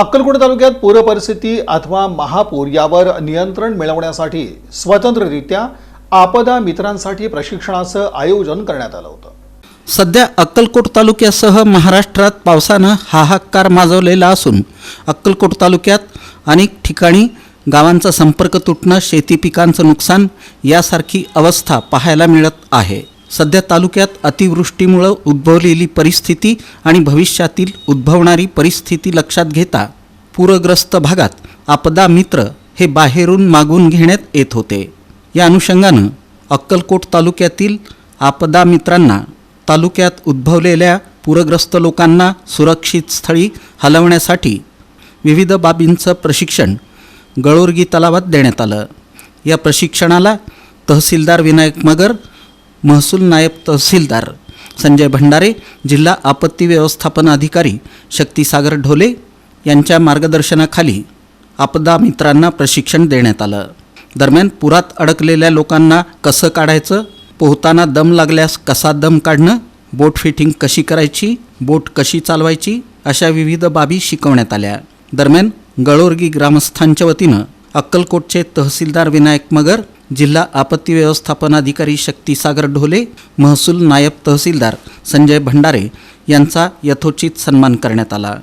अक्कलकोट तालुक्यात पूर परिस्थिती अथवा महापूर यावर नियंत्रण मिळवण्यासाठी स्वतंत्ररित्या आपदा मित्रांसाठी प्रशिक्षणाचं आयोजन करण्यात आलं होतं. सध्या अक्कलकोट तालुक्यासह महाराष्ट्रात पावसानं हाहाकार माजवलेला असून अक्कलकोट तालुक्यात अनेक ठिकाणी गावांचा संपर्क तुटणं शेती पिकांचं नुकसान यासारखी अवस्था पाहायला मिळत आहे. सध्या तालुक्यात अतिवृष्टीमुळं उद्भवलेली परिस्थिती आणि भविष्यातील उद्भवणारी परिस्थिती लक्षात घेता पूरग्रस्त भागात आपदा मित्र हे बाहेरून मागून घेण्यात येत होते. या अनुषंगानं अक्कलकोट तालुक्यातील आपदा मित्रांना तालुक्यात उद्भवलेल्या पूरग्रस्त लोकांना सुरक्षित स्थळी हलवण्यासाठी विविध बाबींचं प्रशिक्षण गळोरगी तलावात देण्यात आलं. या प्रशिक्षणाला तहसीलदार विनायक मगर महसूल नायब तहसीलदार संजय भंडारे जिल्हा आपत्ती व्यवस्थापन अधिकारी शक्तीसागर ढोले यांच्या मार्गदर्शनाखाली आपदा मित्रांना प्रशिक्षण देण्यात आलं. दरम्यान पुरात अडकलेल्या लोकांना कसं काढायचं पोहताना दम लागल्यास कसा दम काढणं बोट फिटिंग कशी करायची बोट कशी चालवायची अशा विविध बाबी शिकवण्यात आल्या. दरम्यान गळोर्गी ग्रामस्थांच्या वतीनं अक्कलकोटचे तहसीलदार विनायक मगर जिल्हा आपत्ती व्यवस्थापन अधिकारी शक्तीसागर ढोले महसूल नायब तहसीलदार संजय भंडारे यांचा यथोचित सन्मान करण्यात आला.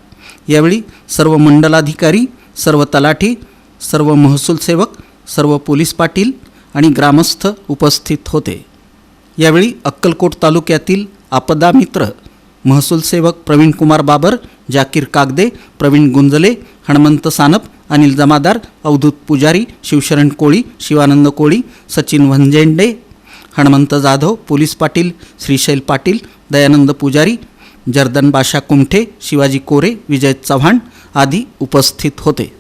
यावेळी सर्व मंडलाधिकारी सर्व तलाठी सर्व महसूल सेवक सर्व पोलीस पाटील आणि ग्रामस्थ उपस्थित होते. यावेळी अक्कलकोट तालुक्यातील आपदा मित्र महसूल सेवक प्रवीण कुमार बाबर जाकीर कागदे प्रवीण गुंजले हणमंत सानप अनिल जमादार अवधूत पुजारी शिवशरण कोळी शिवानंद कोळी सचिन वंजेंडे हणमंत जाधव पोलीस पाटील श्रीशैल पाटील दयानंद पुजारी जर्दन बाशा कुमठे शिवाजी कोरे विजय चव्हाण आदी उपस्थित होते.